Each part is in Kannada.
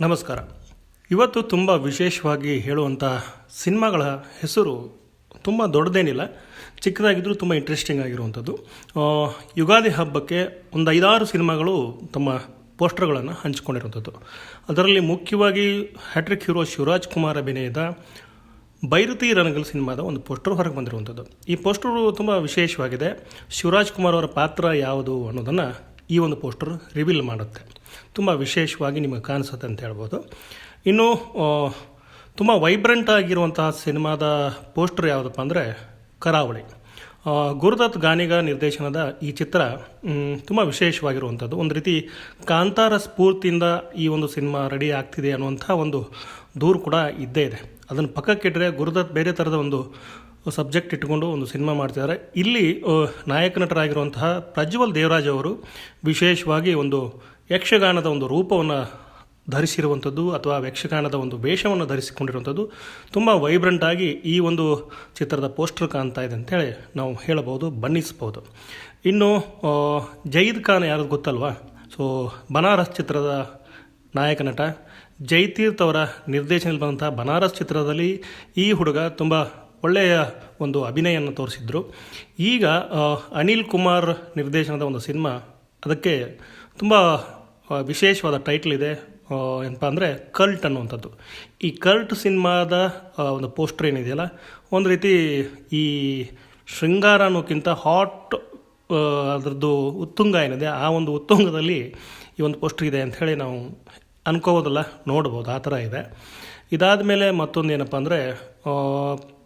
ನಮಸ್ಕಾರ. ಇವತ್ತು ತುಂಬ ವಿಶೇಷವಾಗಿ ಹೇಳುವಂಥ ಸಿನಿಮಾಗಳ ಹೆಸರು ತುಂಬ ದೊಡ್ಡದೇನಿಲ್ಲ ಚಿಕ್ಕದಾಗಿದ್ದರೂ ತುಂಬ ಇಂಟ್ರೆಸ್ಟಿಂಗ್ ಆಗಿರುವಂಥದ್ದು. ಯುಗಾದಿ ಹಬ್ಬಕ್ಕೆ ಒಂದು ಐದಾರು ಸಿನಿಮಾಗಳು ತಮ್ಮ ಪೋಸ್ಟರ್ಗಳನ್ನು ಹಂಚಿಕೊಂಡಿರುವಂಥದ್ದು. ಅದರಲ್ಲಿ ಮುಖ್ಯವಾಗಿ ಹ್ಯಾಟ್ರಿಕ್ ಹೀರೋ ಶಿವರಾಜ್ ಕುಮಾರ್ ಅಭಿನಯದ ಬೈರುತಿ ರಣಗಲ್ ಸಿನಿಮಾದ ಒಂದು ಪೋಸ್ಟರ್ ಹೊರಗೆ ಬಂದಿರುವಂಥದ್ದು. ಈ ಪೋಸ್ಟರು ತುಂಬ ವಿಶೇಷವಾಗಿದೆ. ಶಿವರಾಜ್ ಕುಮಾರ್ ಅವರ ಪಾತ್ರ ಯಾವುದು ಅನ್ನೋದನ್ನು ಈ ಒಂದು ಪೋಸ್ಟರ್ ರಿವೀಲ್ ಮಾಡುತ್ತೆ. ತುಂಬ ವಿಶೇಷವಾಗಿ ನಿಮಗೆ ಕಾಣಿಸುತ್ತೆ ಅಂತ ಹೇಳ್ಬೋದು. ಇನ್ನು ತುಂಬ ವೈಬ್ರೆಂಟ್ ಆಗಿರುವಂತಹ ಸಿನಿಮಾದ ಪೋಸ್ಟರ್ ಯಾವುದಪ್ಪ ಅಂದರೆ ಕರಾವಳಿ. ಗುರುದತ್ ಗಾನಿಗ ನಿರ್ದೇಶನದ ಈ ಚಿತ್ರ ತುಂಬ ವಿಶೇಷವಾಗಿರುವಂಥದ್ದು. ಒಂದು ರೀತಿ ಕಾಂತಾರ ಸ್ಫೂರ್ತಿಯಿಂದ ಈ ಒಂದು ಸಿನಿಮಾ ರೆಡಿ ಆಗ್ತಿದೆ ಅನ್ನುವಂಥ ಒಂದು ದೂರು ಕೂಡ ಇದ್ದೇ ಇದೆ. ಅದನ್ನು ಪಕ್ಕಕ್ಕಿಟ್ಟರೆ ಗುರುದತ್ ಬೇರೆ ಥರದ ಒಂದು ಸಬ್ಜೆಕ್ಟ್ ಇಟ್ಕೊಂಡು ಒಂದು ಸಿನಿಮಾ ಮಾಡ್ತಿದ್ದಾರೆ. ಇಲ್ಲಿ ನಾಯಕ ನಟರಾಗಿರುವಂತಹ ಪ್ರಜ್ವಲ್ ದೇವರಾಜ್ ಅವರು ವಿಶೇಷವಾಗಿ ಒಂದು ಯಕ್ಷಗಾನದ ಒಂದು ರೂಪವನ್ನು ಧರಿಸಿರುವಂಥದ್ದು ಅಥವಾ ಯಕ್ಷಗಾನದ ಒಂದು ವೇಷವನ್ನು ಧರಿಸಿಕೊಂಡಿರುವಂಥದ್ದು ತುಂಬ ವೈಬ್ರೆಂಟ್ ಆಗಿ ಈ ಒಂದು ಚಿತ್ರದ ಪೋಸ್ಟರ್ ಕಾಣ್ತಾ ಇದೆ ಅಂತೇಳಿ ನಾವು ಹೇಳಬಹುದು ಬಣ್ಣಿಸ್ಬೋದು ಇನ್ನು ಜೈದ್ ಖಾನ್ ಯಾರು ಗೊತ್ತಲ್ವಾ? ಸೊ ಬನಾರಸ್ ಚಿತ್ರದ ನಾಯಕ ನಟ ಜೈತೀರ್ಥ್ ಅವರ ನಿರ್ದೇಶನದಲ್ಲಿ ಬಂದಂಥ ಬನಾರಸ್ ಚಿತ್ರದಲ್ಲಿ ಈ ಹುಡುಗ ತುಂಬ ಒಳ್ಳೆಯ ಒಂದು ಅಭಿನಯವನ್ನು ತೋರಿಸಿದ್ರು. ಈಗ ಅನಿಲ್ ಕುಮಾರ್ ನಿರ್ದೇಶನದ ಒಂದು ಸಿನಿಮಾ, ಅದಕ್ಕೆ ತುಂಬ ವಿಶೇಷವಾದ ಟೈಟ್ಲ್ ಇದೆ ಏನಪ್ಪ ಅಂದರೆ ಕಲ್ಟ್ ಅನ್ನುವಂಥದ್ದು. ಈ ಕಲ್ಟ್ ಸಿನಿಮಾದ ಒಂದು ಪೋಸ್ಟರ್ ಏನಿದೆಯಲ್ಲ, ಒಂದು ರೀತಿ ಈ ಶೃಂಗಾರ ಅನ್ನೋಕ್ಕಿಂತ ಹಾಟ್ ಅದರದ್ದು ಉತ್ತುಂಗ ಏನಿದೆ, ಆ ಒಂದು ಉತ್ತುಂಗದಲ್ಲಿ ಈ ಒಂದು ಪೋಸ್ಟರ್ ಇದೆ ಅಂತ ಹೇಳಿ ನಾವು ಅನ್ಕೋಬೋದಲ್ಲ, ನೋಡ್ಬೋದು, ಆ ಥರ ಇದೆ. ಇದಾದ ಮೇಲೆ ಮತ್ತೊಂದು ಏನಪ್ಪ ಅಂದರೆ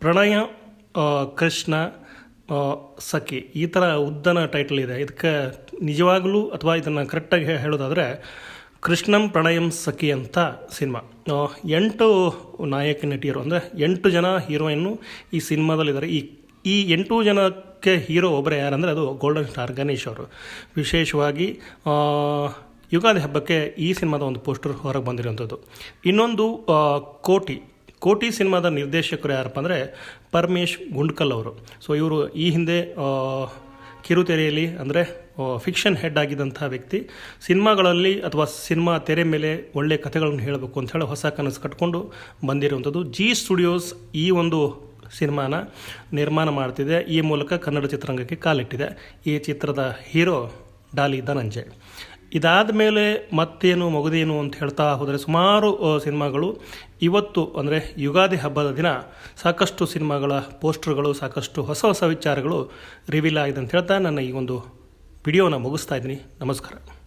ಪ್ರಣಯ ಕೃಷ್ಣ ಸಖಿ, ಈ ಥರ ಉದ್ದನ ಟೈಟಲ್ ಇದೆ. ಇದಕ್ಕೆ ನಿಜವಾಗಲೂ ಅಥವಾ ಇದನ್ನು ಕರೆಕ್ಟಾಗಿ ಹೇಳೋದಾದರೆ, ಕೃಷ್ಣಂ ಪ್ರಣಯಂ ಸಖಿ ಅಂತ ಸಿನಿಮಾ. ಎಂಟು ನಾಯಕ ನಟಿಯರು ಅಂದರೆ, ಎಂಟು ಜನ ಹೀರೋಯಿನ್ನು ಈ ಸಿನಿಮಾದಲ್ಲಿದ್ದಾರೆ. ಈ ಈ ಎಂಟು ಜನಕ್ಕೆ ಹೀರೋ ಒಬ್ಬರೇ ಯಾರಂದರೆ, ಅದು ಗೋಲ್ಡನ್ ಸ್ಟಾರ್ ಗಣೇಶ್ ಅವರು. ವಿಶೇಷವಾಗಿ ಯುಗಾದಿ ಹಬ್ಬಕ್ಕೆ ಈ ಸಿನಿಮಾದ ಒಂದು ಪೋಸ್ಟರ್ ಹೊರಗೆ ಬಂದಿರುವಂಥದ್ದು. ಇನ್ನೊಂದು ಕೋಟಿ. ಕೋಟಿ ಸಿನಿಮಾದ ನಿರ್ದೇಶಕರು ಯಾರಪ್ಪ ಅಂದರೆ ಪರಮೇಶ್ ಗುಂಡ್ಕಲ್ ಅವರು. ಸೊ ಇವರು ಈ ಹಿಂದೆ ಕಿರುತೆರೆಯಲ್ಲಿ ಅಂದರೆ ಫಿಕ್ಷನ್ ಹೆಡ್ ಆಗಿದ್ದಂಥ ವ್ಯಕ್ತಿ. ಸಿನಿಮಾಗಳಲ್ಲಿ ಅಥವಾ ಸಿನಿಮಾ ತೆರೆ ಮೇಲೆ ಒಳ್ಳೆಯ ಕಥೆಗಳನ್ನು ಹೇಳಬೇಕು ಅಂತ ಹೇಳಿ ಹೊಸ ಕನಸು ಕಟ್ಕೊಂಡು ಬಂದಿರುವಂಥದ್ದು. ಜಿ ಸ್ಟುಡಿಯೋಸ್ ಈ ಒಂದು ಸಿನಿಮಾನ ನಿರ್ಮಾಣ ಮಾಡ್ತಿದೆ. ಈ ಮೂಲಕ ಕನ್ನಡ ಚಿತ್ರರಂಗಕ್ಕೆ ಕಾಲಿಟ್ಟಿದೆ. ಈ ಚಿತ್ರದ ಹೀರೋ ಡಾಲಿ ಧನಂಜಯ್. ಇದಾದ ಮೇಲೆ ಮತ್ತೇನು ಮಗುದೇನು ಅಂತ ಹೇಳ್ತಾ ಹೋದರೆ ಸುಮಾರು ಸಿನಿಮಾಗಳು ಇವತ್ತು ಅಂದರೆ ಯುಗಾದಿ ಹಬ್ಬದ ದಿನ ಸಾಕಷ್ಟು ಸಿನಿಮಾಗಳ ಪೋಸ್ಟರ್ಗಳು, ಸಾಕಷ್ಟು ಹೊಸ ಹೊಸ ವಿಚಾರಗಳು ರಿವೀಲ್ ಆಗಿದೆ ಅಂತ ಹೇಳ್ತಾ ನನ್ನ ಈ ಒಂದು ವಿಡಿಯೋನ ಮುಗಿಸ್ತಾ ಇದ್ದೀನಿ. ನಮಸ್ಕಾರ.